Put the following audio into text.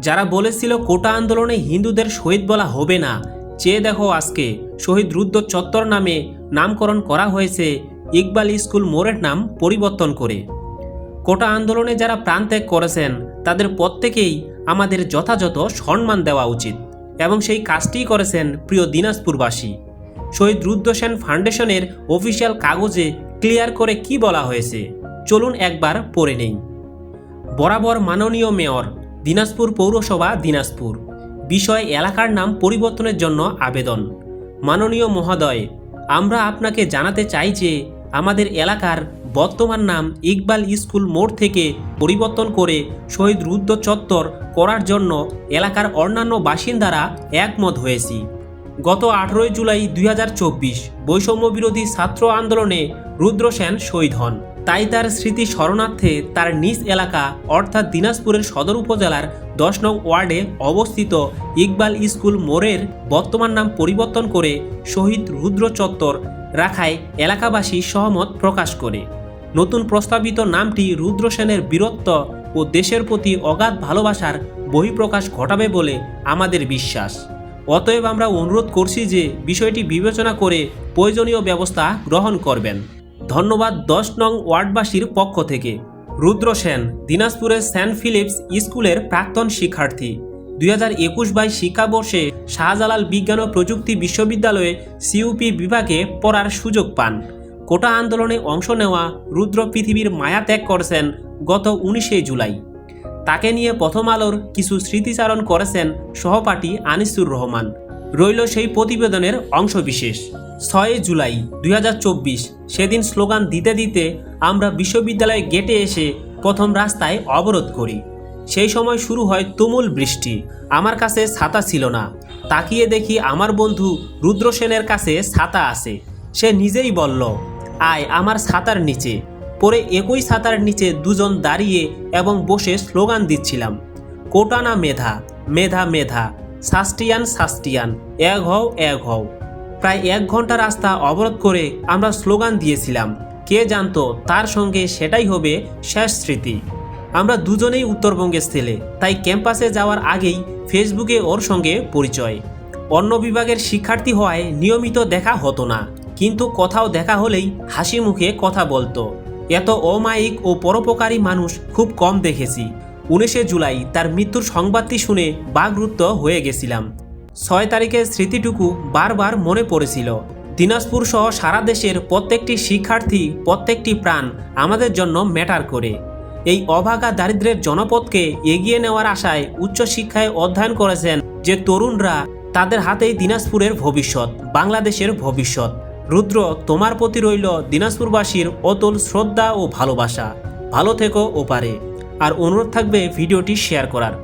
যারা বলেছিল কোটা আন্দোলনে হিন্দুদের শহীদ বলা হবে না চেয়ে দেখো আজকে শহীদ রুদ্র চত্বর নামে নামকরণ করা হয়েছে ইকবাল স্কুল মোড়ের নাম পরিবর্তন করে। কোটা আন্দোলনে যারা প্রাণত্যাগ করেছেন, তাদের প্রত্যেকেই আমাদের যথাযথ সম্মান দেওয়া উচিত এবং সেই কাজটিই করেছেন প্রিয় দিনাজপুরবাসী। শহীদ রুদ্র সেন ফাউন্ডেশনের অফিসিয়াল কাগজে ক্লিয়ার করে কি বলা হয়েছে, চলুন একবার পড়ে নেই। বরাবর মাননীয় মেয়র দিনাজপুর পৌরসভা দিনাজপুর। বিষয় এলাকার নাম পরিবর্তনের জন্য আবেদন। মাননীয় মহোদয়, আমরা আপনাকে জানাতে চাই যে আমাদের এলাকার বর্তমান নাম ইকবাল স্কুল মোড় থেকে পরিবর্তন করে শহীদ রুদ্র চত্বর করার জন্য এলাকার অন্যান্য বাসিন্দারা একমত হয়েছি। গত আঠেরোই জুলাই দুই হাজার চব্বিশ বৈষম্য বিরোধী ছাত্র আন্দোলনে রুদ্র সেন শহীদ হন। তাই তার স্মৃতি স্মরণার্থে তার নিজ এলাকা, অর্থাৎ দিনাজপুরের সদর উপজেলার দশ নং ওয়ার্ডে অবস্থিত ইকবাল স্কুল মোড়ের বর্তমান নাম পরিবর্তন করে শহীদ রুদ্র চত্বর রাখায় এলাকাবাসী সহমত প্রকাশ করে। নতুন প্রস্তাবিত নামটি রুদ্র সেনের বীরত্ব ও দেশের প্রতি অগাধ ভালোবাসার বহিঃপ্রকাশ ঘটাবে বলে আমাদের বিশ্বাস। অতএব আমরা অনুরোধ করছি যে বিষয়টি বিবেচনা করে প্রয়োজনীয় ব্যবস্থা গ্রহণ করবেন। ধন্যবাদ দশ নং ওয়ার্ডবাসীর পক্ষ থেকে। রুদ্র সেন, দিনাজপুরের সেন্ট ফিলিপস স্কুলের প্রাক্তন শিক্ষার্থী। দুই হাজার একুশ বাইশ শিক্ষাবর্ষে শাহজালাল বিজ্ঞান ও প্রযুক্তি বিশ্ববিদ্যালয়ে সিইউপি বিভাগে পড়ার সুযোগ পান। কোটা আন্দোলনে অংশ নেওয়া রুদ্র পৃথিবীর মায়া ত্যাগ করেছেন গত উনিশে জুলাই। তাকে নিয়ে প্রথম আলোর কিছু স্মৃতিচারণ করেছেন সহপাঠী আনিসুর রহমান। রইল সেই প্রতিবেদনের অংশবিশেষ ছয় জুলাই দুই হাজার চব্বিশ, সেদিন স্লোগান দিতে দিতে আমরা বিশ্ববিদ্যালয়ে গেটে এসে প্রথম রাস্তায় অবরোধ করি। সেই সময় শুরু হয় তুমুল বৃষ্টি। আমার কাছে ছাতা ছিল না। তাকিয়ে দেখি আমার বন্ধু রুদ্র সেনের কাছে ছাতা আছে। সে নিজেই বলল, আয় আমার ছাতার নিচে। পরে একই ছাতার নিচে দুজন দাঁড়িয়ে এবং বসে স্লোগান দিচ্ছিলাম কোটানা মেধা মেধা মেধা। সাস্টিয়ান সাস্টিয়ান এক হও এক হও। প্রায় এক ঘণ্টা রাস্তা অবরোধ করে আমরা স্লোগান দিয়েছিলাম, কে জানতো তার সঙ্গে সেটাই হবে শেষ স্মৃতি। আমরা দুজনেই উত্তরবঙ্গের ছেলে, তাই ক্যাম্পাসে যাওয়ার আগেই ফেসবুকে ওর সঙ্গে পরিচয়। অন্য বিভাগের শিক্ষার্থী হওয়ায় নিয়মিত দেখা হতো না, কিন্তু কোথাও দেখা হলেই হাসি মুখে কথা বলতো। এত অমায়িক ও পরোপকারী মানুষ খুব কম দেখেছি। উনিশে জুলাই তার মৃত্যুর সংবাদটি শুনে বাগরুদ্ধ হয়ে গেছিলাম। ছয় তারিখের স্মৃতিটুকু বারবার মনে পড়েছিল। দিনাজপুর সহ সারা দেশের প্রত্যেকটি শিক্ষার্থী, প্রত্যেকটি প্রাণ আমাদের জন্য ম্যাটার করে। এই অভাগা দারিদ্রের জনপদকে এগিয়ে নেওয়ার আশায় উচ্চশিক্ষায় অধ্যয়ন করেছেন যে তরুণরা তাদের হাতেই দিনাজপুরের ভবিষ্যৎ, বাংলাদেশের ভবিষ্যৎ। রুদ্র, তোমার প্রতি রইল দিনাজপুরবাসীর অতুল শ্রদ্ধা ও ভালোবাসা। ভালো থেকো ওপারে। আর অনুরোধ থাকবে ভিডিওটি শেয়ার করার।